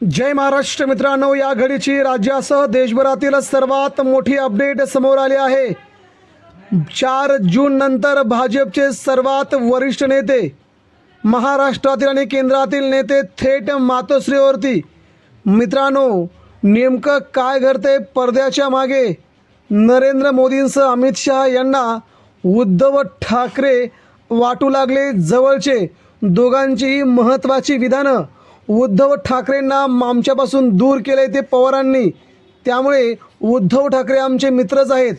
जय महाराष्ट्र मित्रांनो या घडीची राज्यासह देशभरातील सर्वात मोठी अपडेट समोर आली आहे. चार जून नंतर भाजपचे सर्वात वरिष्ठ नेते महाराष्ट्रातील आणि केंद्रातील नेते थेट मातोश्रीवरती. मित्रांनो नेमकं काय घडते पडद्याच्या मागे? नरेंद्र मोदींसह अमित शहा यांना उद्धव ठाकरे वाटू लागले जवळचे. दोघांचीही महत्त्वाची विधानं उद्धव ठाकरेंना आमच्यापासून दूर केले ते पवारांनी. त्यामुळे उद्धव ठाकरे आमचे मित्रच आहेत.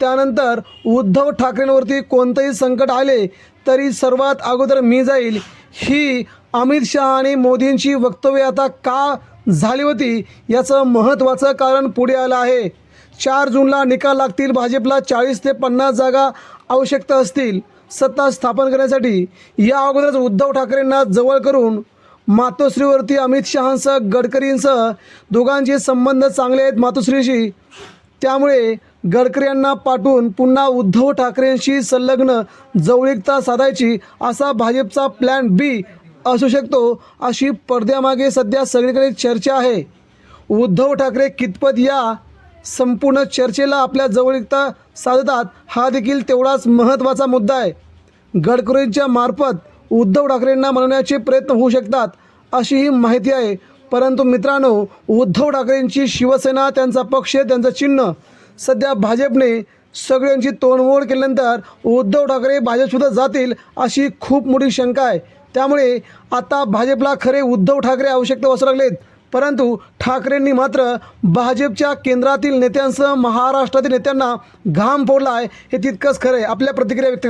त्यानंतर उद्धव ठाकरेंवरती कोणतंही संकट आले तरी सर्वात अगोदर मी जाईल ही अमित शहा आणि मोदींची वक्तव्य आता का झाली होती याचं महत्त्वाचं कारण पुढे आलं आहे. चार जूनला निकाल लागतील भाजपला चाळीस ते पन्नास जागा आवश्यकता असतील सत्ता स्थापन करण्यासाठी या अगोदरच उद्धव ठाकरेंना जवळ करून मातोश्रीवरती अमित शहांसह गडकरींसह दोघांचे संबंध चांगले आहेत मातोश्रीशी. त्यामुळे गडकरी यांना पाठवून पुन्हा उद्धव ठाकरेंशी संलग्न जवळीकता साधायची असा भाजपचा प्लॅन बी असू शकतो अशी पडद्यामागे सध्या सगळीकडे चर्चा आहे. उद्धव ठाकरे कितपत या संपूर्ण चर्चेला आपल्या जवळीकता साधतात हा देखील तेवढाच महत्त्वाचा मुद्दा आहे. गडकरींच्या मार्फत उद्धव ठाकरेंना मनवण्याचे प्रयत्न होऊ शकतात अशी ही माहिती आहे. परंतु मित्रांनो उद्धव ठाकरेंची शिवसेना त्यांचा पक्ष त्यांचं चिन्ह सध्या भाजपने सगळ्यांची तोडमोड केल्यानंतर उद्धव ठाकरे भाजपसुद्धा जातील अशी खूप मोठी शंका आहे. त्यामुळे आता भाजपला खरे उद्धव ठाकरे आवश्यकता वासू लागलेत. परंतु ठाकरेंनी मात्र भाजपच्या केंद्रातील नेत्यांसह महाराष्ट्रातील नेत्यांना घाम फोडला आहे. हे तितकंच खरं आहे. आपल्या प्रतिक्रिया व्यक्त